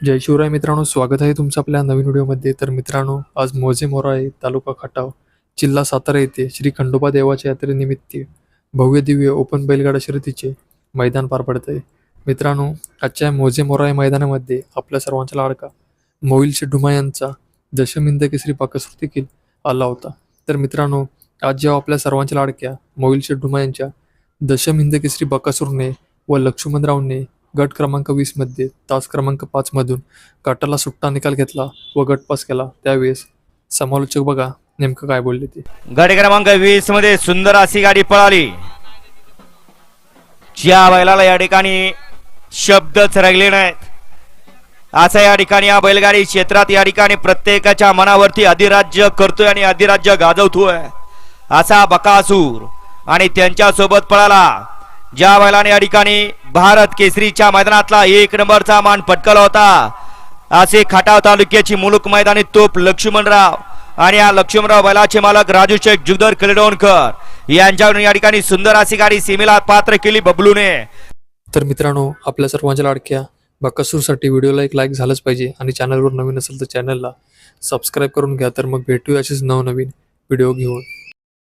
जय शिवराय मित्रांनो स्वागत आहे तुमचं आपल्या नवीन व्हिडिओमध्ये. तर मित्रांनो आज मोजे मोराळे तालुका खटाव जिल्हा सातारा येथे श्री खंडोबा देवाच्या यात्रेनिमित्त भव्य दिव्य ओपन बैलगाडा शर्यतीचे मैदान पार पडत आहे मित्रांनो आजच्या मोजे मोराळे मैदानामध्ये आपल्या सर्वांचा लाडका मोईल शेडुमा यांचा दशमिंद केसरी पाकसूर देखील आला होता. तर मित्रांनो आज जेव्हा आपल्या सर्वांच्या लाडक्या मोईल शेडुमा यांच्या दशमिंद केसरी बकासूरने व लक्ष्मणरावने गट क्रमांक वीसमध्ये तास क्रमांक पाचमधून गटाला सुट्टा निकाल घेतला व गट पास केला. त्यावेळेस समालोचक बघा नेमकं काय बोलले ते. गट क्रमांक वीसमध्ये सुंदर अशी गाडी पळाली. ज्या बैलाला या ठिकाणी शब्दच राहिले नाहीत. असं या ठिकाणी या बैलगाडी क्षेत्रात या ठिकाणी प्रत्येकाच्या मनावरती अधिराज्य करतोय आणि अधिराज्य गाजवतोय. असा बकासूर आणि त्यांच्यासोबत पळाला. ज्या बैलाने या ठिकाणी भारत केसरीच्या मैदानातला एक नंबरचा मान पटकला होता असे खाटाव तालुक्याची मुलुक मैदानी तोप लक्ष्मणराव आणि या लक्ष्मणराव बैलाचे मालक राजू शेख जुगदर कलेडोणकर यांच्याकडून या ठिकाणी सुंदर अशी गाडी सीमेला पात्र केली बबलूने. तर मित्रांनो आपल्या सर्वांच्या लाडक्या बकासूरसाठी व्हिडिओला एक लाईक झालंच पाहिजे आणि चॅनलवर नवीन असेल तर चॅनलला सबस्क्राईब करून घ्या. तर मग भेटूया असेच नवनवीन व्हिडिओ घेऊन.